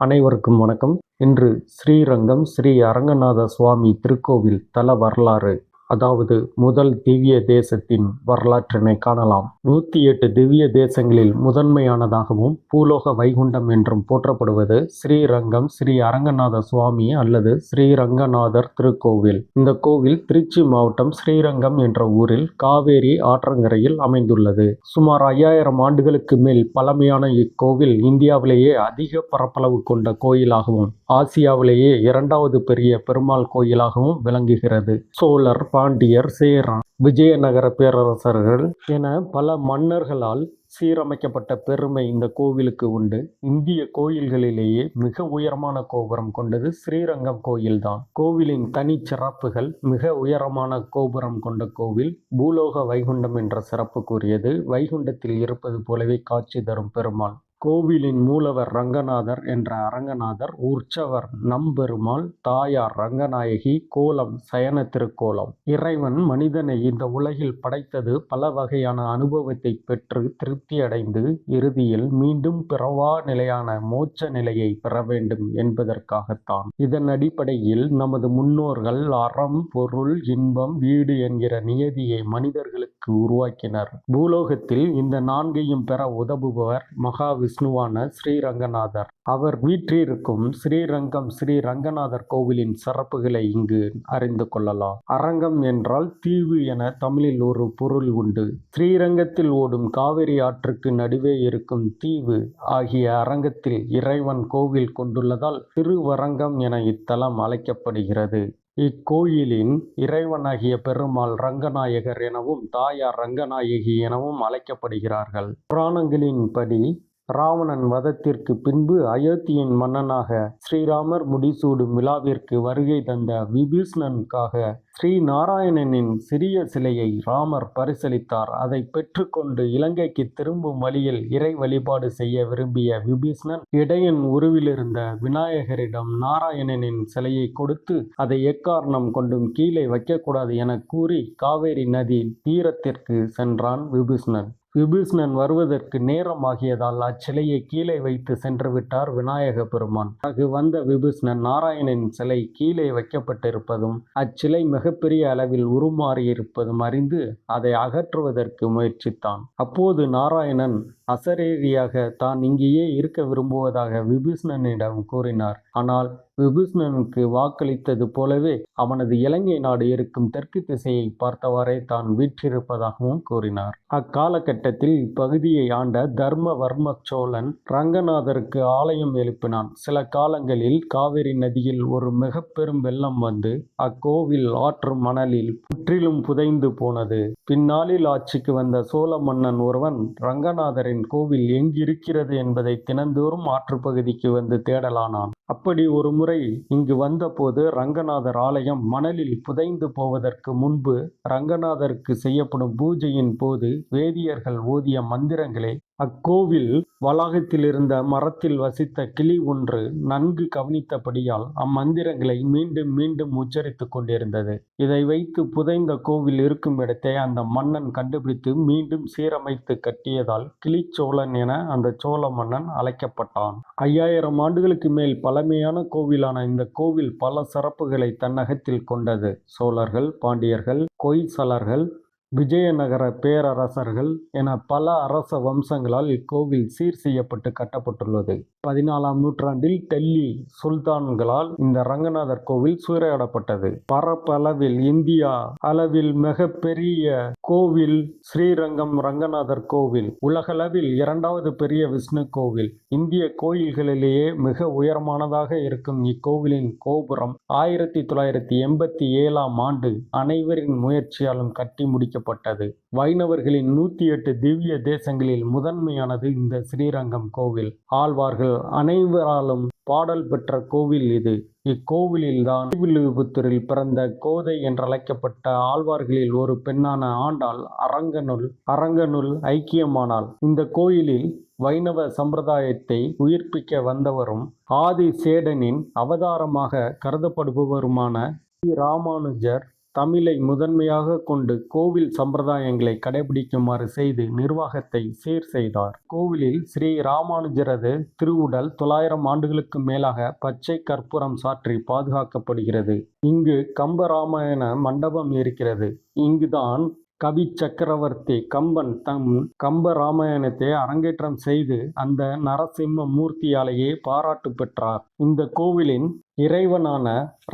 அனைவருக்கும் வணக்கம். இன்று ஸ்ரீரங்கம் ஸ்ரீ அரங்கநாத சுவாமி திருக்கோவில் தல வரலாறு அதாவது முதல் திவ்ய தேசத்தின் வரலாற்றினை காணலாம். நூற்றி எட்டு திவ்ய தேசங்களில் முதன்மையானதாகவும் பூலோக வைகுண்டம் என்றும் போற்றப்படுவது ஸ்ரீரங்கம் ஸ்ரீ அரங்கநாத சுவாமி அல்லது ஸ்ரீரங்கநாதர் திருக்கோவில். இந்த கோவில் திருச்சி மாவட்டம் ஸ்ரீரங்கம் என்ற ஊரில் காவேரி ஆற்றங்கரையில் அமைந்துள்ளது. சுமார் ஐயாயிரம் ஆண்டுகளுக்கு மேல் பழமையான இக்கோவில் இந்தியாவிலேயே அதிக பரப்பளவு கொண்ட கோயிலாகவும் ஆசியாவிலேயே இரண்டாவது பெரிய பெருமாள் கோயிலாகவும் விளங்குகிறது. சோழர் பாண்டியர் சேரன். விஜயநகர பேரரசர்கள் என பல மன்னர்களால் சீரமைக்கப்பட்ட பெருமை இந்த கோவிலுக்கு உண்டு. இந்திய கோயில்களிலேயே மிக உயரமான கோபுரம் கொண்டது ஸ்ரீரங்கம் கோயில்தான். கோவிலின் தனிச்சிறப்புகள் மிக உயரமான கோபுரம் கொண்ட கோவில் பூலோக வைகுண்டம் என்ற சிறப்புக்குரியது வைகுண்டத்தில் இருப்பது போலவே காட்சி தரும் பெருமாள் கோவிலின் மூலவர் ரங்கநாதர் என்ற அரங்கநாதர் உற்சவர் நம்பெருமாள் தாயார் ரங்கநாயகி கோலம் சயன திருக்கோலம். இறைவன் மனிதனை இந்த உலகில் படைத்தது பல வகையான அனுபவத்தை பெற்று திருப்தி அடைந்து இறுதியில் மீண்டும் பிறவா நிலையான மோட்ச நிலையை பெற வேண்டும் என்பதற்காகத்தான். இதன் அடிப்படையில் நமது முன்னோர்கள் அறம் பொருள் இன்பம் வீடு என்கிற நியதியை மனிதர்களுக்கு உருவாக்கினர். பூலோகத்தில் இந்த நான்கையும் பெற உதவுபவர் மகா விஷ்ணுவான ஸ்ரீரங்கநாதர். அவர் வீற்றிருக்கும் ஸ்ரீரங்கம் ஸ்ரீ ரங்கநாதர் கோவிலின் சிறப்புகளை இங்கு அறிந்து கொள்ளலாம். அரங்கம் என்றால் தீவு என தமிழில் ஒரு பொருள் உண்டு. ஸ்ரீரங்கத்தில் ஓடும் காவிரி ஆற்றுக்கு நடுவே இருக்கும் தீவு ஆகிய அரங்கத்தில் இறைவன் கோவில் கொண்டுள்ளதால் திருவரங்கம் என இத்தலம் அழைக்கப்படுகிறது. இக்கோயிலின் இறைவனாகிய பெருமாள் ரங்கநாயகர் எனவும் தாயார் ரங்கநாயகி எனவும் அழைக்கப்படுகிறார்கள். புராணங்களின்படி ராவணன் வதத்திற்கு பின்பு அயோத்தியின் மன்னனாக ஸ்ரீராமர் முடிசூடும் விழாவிற்கு வருகை தந்த விபீஷ்ணனுக்காக ஸ்ரீ நாராயணனின் சிறிய சிலையை ராமர் பரிசளித்தார். அதை பெற்றுக்கொண்டு இலங்கைக்கு திரும்பும் வழியில் இறை வழிபாடு செய்ய விரும்பிய விபீஷ்ணன் இடையன் உருவிலிருந்த விநாயகரிடம் நாராயணனின் சிலையை கொடுத்து அதை எக்காரணம் கொண்டும் கீழே வைக்கக்கூடாது என கூறி காவேரி நதி தீரத்திற்கு சென்றான் விபீஷ்ணன். விபீஷ்ணன் வருவதற்கு நேரமாகியதால் அச்சிலையை கீழே வைத்து சென்று விட்டார் விநாயக பெருமான். பிறகு வந்த விபீஷ்ணன் நாராயணன் சிலை கீழே வைக்கப்பட்டிருப்பதும் அச்சிலை மிகப்பெரிய அளவில் உருமாறியிருப்பதும் அறிந்து அதை அகற்றுவதற்கு முயற்சித்தான். அப்போது நாராயணன் அசரேரியாக தான் இங்கேயே இருக்க விரும்புவதாக விபீஷ்ணனிடம் கூறினார். ஆனால் விபீஷ்ணனுக்கு வாக்களித்தது போலவே அவனது இலங்கை நாடு இருக்கும் தெற்கு திசையை பார்த்தவாறே தான் வீற்றிருப்பதாகவும் கூறினார். அக்காலகட்டத்தில் இப்பகுதியை ஆண்ட தர்மவர்ம சோழன் ரங்கநாதருக்கு ஆலயம் எழுப்பினான். சில காலங்களில் காவிரி நதியில் ஒரு மிக பெரும் வெள்ளம் வந்து அக்கோவில் ஆற்று மணலில் முற்றிலும் புதைந்து போனது. பின்னாளில் ஆட்சிக்கு வந்த சோழ மன்னன் ஒருவன் ரங்கநாதரின் கோவில் எங்கிருக்கிறது என்பதை தினந்தோறும் ஆற்றுப்பகுதிக்கு வந்து தேடலானான் அப்படி ஒரு முறை இங்கு வந்தபோது ரங்கநாதர் ஆலயம் மணலில் புதைந்து போவதற்கு முன்பு ரங்கநாதருக்கு செய்யப்படும் பூஜையின் போது வேதியர்கள் ஓதிய மந்திரங்களே அக்கோவில் வளாகத்தில் இருந்த மரத்தில் வசித்த கிளி ஒன்று நன்கு கவனித்தபடியால் அம்மந்திரங்களை மீண்டும் மீண்டும் உச்சரித்துக் கொண்டிருந்தது. இதை வைத்து புதைந்த கோவில் இருக்கும் இடத்தை அந்த மன்னன் கண்டுபிடித்து மீண்டும் சீரமைத்து கட்டியதால் கிளிச்சோழன் என அந்த சோழ மன்னன் அழைக்கப்பட்டான். ஐயாயிரம் ஆண்டுகளுக்கு மேல் பழமையான கோவிலான இந்த கோவில் பல சிறப்புகளை தன்னகத்தில் கொண்டது. சோழர்கள் பாண்டியர்கள் கொய்சலர்கள் விஜயநகர பேரரசர்கள் என பல அரச வம்சங்களால் இக்கோவில் சீர் செய்யப்பட்டு கட்டப்பட்டுள்ளது. பதினாலாம் நூற்றாண்டில் டெல்லி சுல்தான்களால் இந்த ரங்கநாதர் கோவில் சூறையாடப்பட்டது. பரப்பளவில் இந்தியா அளவில் மிக பெரிய கோவில் ஸ்ரீரங்கம் ரங்கநாதர் கோவில் உலகளவில் இரண்டாவது பெரிய விஷ்ணு கோவில். இந்திய கோயில்களிலேயே மிக உயரமானதாக இருக்கும் இக்கோவிலின் கோபுரம் ஆயிரத்தி தொள்ளாயிரத்தி எண்பத்தி ஏழாம் ஆண்டு அனைவரின் முயற்சியாலும் கட்டி முடிக்க வைக்கப்பட்டது வைணவர்களின் நூத்தி எட்டு திவ்ய தேசங்களில் முதன்மையானது இந்த ஸ்ரீரங்கம் கோவில். ஆழ்வார்கள் அனைவராலும் பாடல் பெற்ற கோவில் இது. இக்கோவிலில்தான் ஸ்ரீவில்லிபுத்தூரில் பிறந்த கோதை என்றழைக்கப்பட்ட ஆழ்வார்களில் ஒரு பெண்ணான ஆண்டாள் அரங்கனுள் அரங்கனுள் ஐக்கியமானாள். இந்த கோயிலில் வைணவ சம்பிரதாயத்தை உயிர்ப்பிக்க வந்தவரும் ஆதி சேடனின் அவதாரமாக கருதப்படுபவருமான ஸ்ரீ ராமானுஜர் தமிழை முதன்மையாக கொண்டு கோவில் சம்பிரதாயங்களை கடைபிடிக்குமாறு செய்து நிர்வாகத்தை சீர் செய்தார். கோவிலில் ஸ்ரீ ராமானுஜரது திருவுடல் தொள்ளாயிரம் ஆண்டுகளுக்கு மேலாக பச்சை கற்பூரம் சாற்றி பாதுகாக்கப்படுகிறது. இங்கு கம்பராமாயண மண்டபம் இருக்கிறது. இங்குதான் கவி சக்கரவர்த்தி கம்பன் தம் கம்ப ராமாயணத்தை அரங்கேற்றம் செய்து அந்த நரசிம்ம மூர்த்தியாலேயே பாராட்டு பெற்றார். இந்த கோவிலின் இறைவனான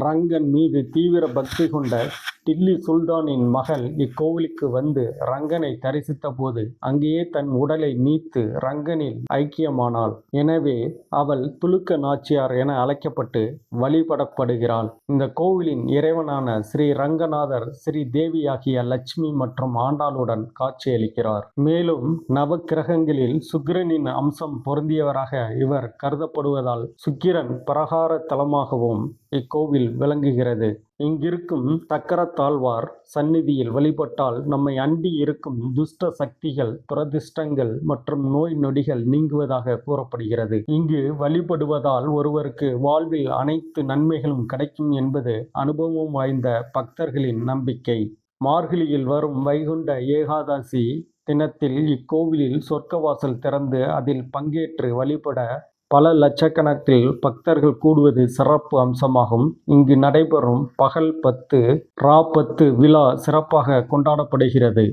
ரங்கன் மீது தீவிர பக்தி கொண்ட டில்லி சுல்தானின் மகள் இக்கோவிலுக்கு வந்து ரங்கனை தரிசித்த போது அங்கேயே தன் உடலை நீத்து ரங்கனில் ஐக்கியமானாள். எனவே அவள் துலுக்க நாச்சியார் என அழைக்கப்பட்டு வழிபடப்படுகிறாள். இந்த கோவிலின் இறைவனான ஸ்ரீ ரங்கநாதர் ஸ்ரீ தேவியாகிய லட்சுமி மற்றும் ஆண்டாளுடன் காட்சியளிக்கிறார். மேலும் நவக்கிரகங்களில் சுக்கிரனின் அம்சம் பொருந்தியவராக இவர் கருதப்படுவதால் சுக்கிரன் பிரகார தலமாகவும் இக்கோவில் விளங்குகிறது. இங்கிருக்கும் தக்கரத்தாழ்வார் சந்நிதியில் வழிபட்டால் நம்மை அண்டி இருக்கும் துஷ்ட சக்திகள் துரதிர்ஷ்டங்கள் மற்றும் நோய் நொடிகள் நீங்குவதாக கூறப்படுகிறது. இங்கு வழிபடுவதால் ஒருவருக்கு வாழ்வில் அனைத்து நன்மைகளும் கிடைக்கும் என்பது அனுபவம் வாய்ந்த பக்தர்களின் நம்பிக்கை. மார்கழியில் வரும் வைகுண்ட ஏகாதசி தினத்தில் இக்கோவிலில் சொர்க்கவாசல் திறந்து அதில் பங்கேற்று வழிபட பல லட்சக்கணக்கில் பக்தர்கள் கூடுவது சிறப்பு அம்சமாகும். இங்கு நடைபெறும் பகல் பத்து ரா பத்து விழா சிறப்பாக கொண்டாடப்படுகிறது.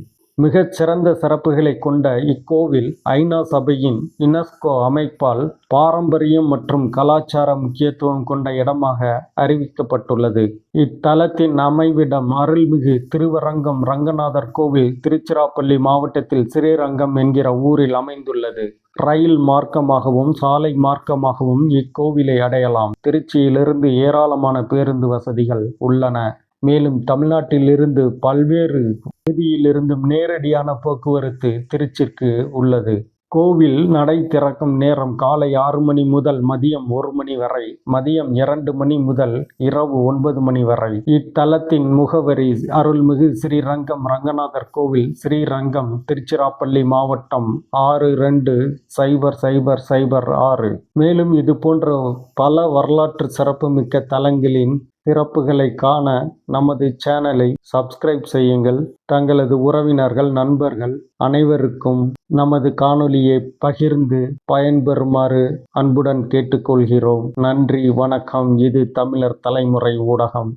மிகச் சிறந்த சிறப்புகளை கொண்ட இக்கோவில் ஐநா சபையின் யுனெஸ்கோ அமைப்பால் பாரம்பரியம் மற்றும் கலாச்சார முக்கியத்துவம் கொண்ட இடமாக அறிவிக்கப்பட்டுள்ளது. இத்தலத்தின் அமைவிடம் அருள்மிகு திருவரங்கம் ரங்கநாதர் கோவில் திருச்சிராப்பள்ளி மாவட்டத்தில் ஸ்ரீரங்கம் என்கிற ஊரில் அமைந்துள்ளது. ரயில் மார்க்கமாகவும் சாலை மார்க்கமாகவும் இக்கோவிலை அடையலாம். திருச்சியிலிருந்து ஏராளமான பேருந்து வசதிகள் உள்ளன. மேலும் தமிழ்நாட்டிலிருந்து பல்வேறு பகுதியிலிருந்தும் நேரடியான போக்குவரத்து திருச்சிக்கு உள்ளது. கோவில் நடை திறக்கும் நேரம் காலை ஆறு மணி முதல் மதியம் ஒரு மணி வரை மதியம் இரண்டு மணி முதல் இரவு ஒன்பது மணி வரை. இத்தலத்தின் முகவரி அருள்மிகு ஸ்ரீரங்கம் ரங்கநாதர் கோவில் ஸ்ரீரங்கம் திருச்சிராப்பள்ளி மாவட்டம் ஆறு ரெண்டு சைபர் சைபர் சைபர் ஆறு. மேலும் இது போன்ற பல வரலாற்று சிறப்புமிக்க தலங்களின் சிறப்புகளை காண நமது சேனலை சப்ஸ்கிரைப் செய்யுங்கள். தங்களது உறவினர்கள் நண்பர்கள் அனைவருக்கும் நமது காணொளியை பகிர்ந்து பயன்பெறுமாறு அன்புடன் கேட்டுக்கொள்கிறோம். நன்றி வணக்கம். இது தமிழர் தலைமுறை ஊடகம்.